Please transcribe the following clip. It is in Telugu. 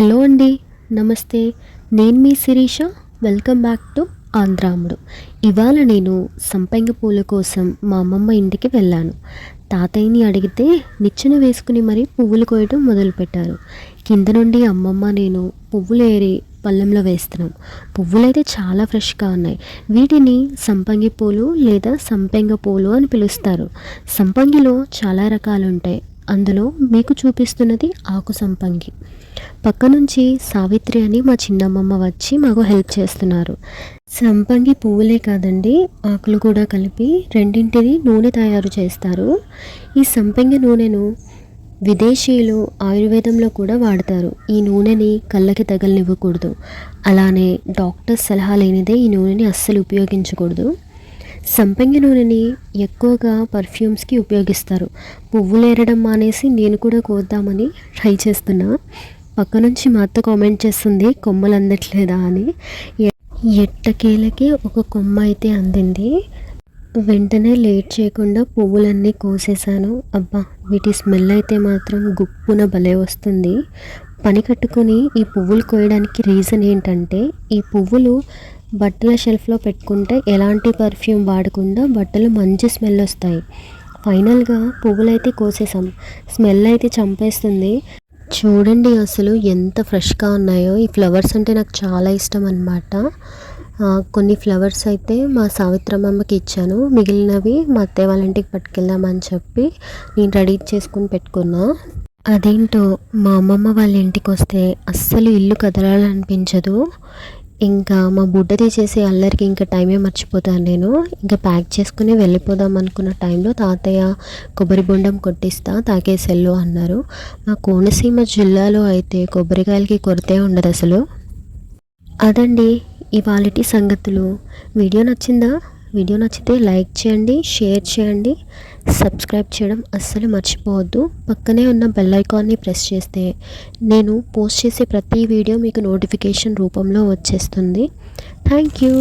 హలో అండి నమస్తే. నేను మీ Sirisha welcome back to Andhramudu. ఇవాళ నేను సంపంగి పూల కోసం మా అమ్మమ్మ ఇంటికి వెళ్ళాను. తాతయ్యని అడిగితే నిచ్చెన వేసుకుని మరీ పువ్వులు కోయడం మొదలుపెట్టారు కింద నుండి అమ్మమ్మ నేను పువ్వులు ఏరి పళ్ళెంలో వేస్తున్నాం. పువ్వులైతే చాలా ఫ్రెష్గా ఉన్నాయి. వీటిని సంపంగి పూలు లేదా సంపెంగ పూలు అని పిలుస్తారు. సంపంగిలో చాలా రకాలు ఉంటాయి అందులో మీకు చూపిస్తున్నది ఆకు సంపంగి. పక్క నుంచి సావిత్రి అని మా చిన్నమ్మమ్మ వచ్చి మాకు హెల్ప్ చేస్తున్నారు. సంపంగి పువ్వులే కాదండి ఆకులు కూడా కలిపి రెండింటిని నూనె తయారు చేస్తారు. ఈ సంపంగి నూనెను విదేశీయులు ఆయుర్వేదంలో కూడా వాడతారు. ఈ నూనెని కళ్ళకి తగలనివ్వకూడదు. అలానే డాక్టర్ సలహా లేనిదే ఈ నూనెని అస్సలు ఉపయోగించకూడదు. సంపంగి నూనెని ఎక్కువగా పర్ఫ్యూమ్స్కి ఉపయోగిస్తారు. పువ్వులు ఏరడం మానేసి నేను కూడా కోద్దామని ట్రై చేస్తున్నా. పక్క నుంచి మా అత్త కామెంట్ చేస్తుంది కొమ్మలు అందట్లేదా అని. ఎట్టకేలకి ఒక కొమ్మ అయితే అందింది. వెంటనే లేట్ చేయకుండా పువ్వులన్నీ కోసేసాను అబ్బా వీటి స్మెల్ అయితే మాత్రం గుప్పున భలే వస్తుంది. పని కట్టుకొని ఈ పువ్వులు కోయడానికి రీజన్ ఏంటంటే ఈ పువ్వులు బట్టల షెల్ఫ్లో పెట్టుకుంటే ఎలాంటి పర్ఫ్యూమ్ వాడకుండా బట్టలు మంచి స్మెల్ వస్తాయి. ఫైనల్గా పువ్వులైతే కోసేసాం స్మెల్ అయితే చంపేస్తుంది. చూడండి అసలు ఎంత ఫ్రెష్గా ఉన్నాయో. ఈ ఫ్లవర్స్ అంటే నాకు చాలా ఇష్టం అనమాట కొన్ని ఫ్లవర్స్ అయితే మా సావిత్రమ్మకి ఇచ్చాను. మిగిలినవి మా అత్తయ్య వాళ్ళ ఇంటికి పట్టుకెళ్దామని చెప్పి నేను రెడీ చేసుకుని పెట్టుకున్నా. అదేంటో మా అమ్మమ్మ వాళ్ళ ఇంటికి వస్తే అస్సలు ఇల్లు కదలాలనిపించదు. ఇంకా మా బుడ్డ తీసేసి అల్లరికి ఇంకా టైమే మర్చిపోతాను నేను. ఇంకా ప్యాక్ చేసుకుని వెళ్ళిపోదాం అనుకున్న టైంలో తాతయ్య కొబ్బరి బొండం కొట్టిస్తా తాకేసెల్లు అన్నారు. మా కోనసీమ జిల్లాలో అయితే కొబ్బరికాయలకి కొరతే ఉండదు అసలు. అదండి ఇవాళటి సంగతులు. వీడియో నచ్చిందా? వీడియో నచ్చితే లైక్ చేయండి షేర్ చేయండి. సబ్స్క్రైబ్ చేయడం అస్సలు మర్చిపోవద్దు. పక్కనే ఉన్న బెల్ ఐకాన్ని ప్రెస్ చేస్తే నేను పోస్ట్ చేసే ప్రతి వీడియో మీకు నోటిఫికేషన్ రూపంలో వచ్చేస్తుంది. Thank you.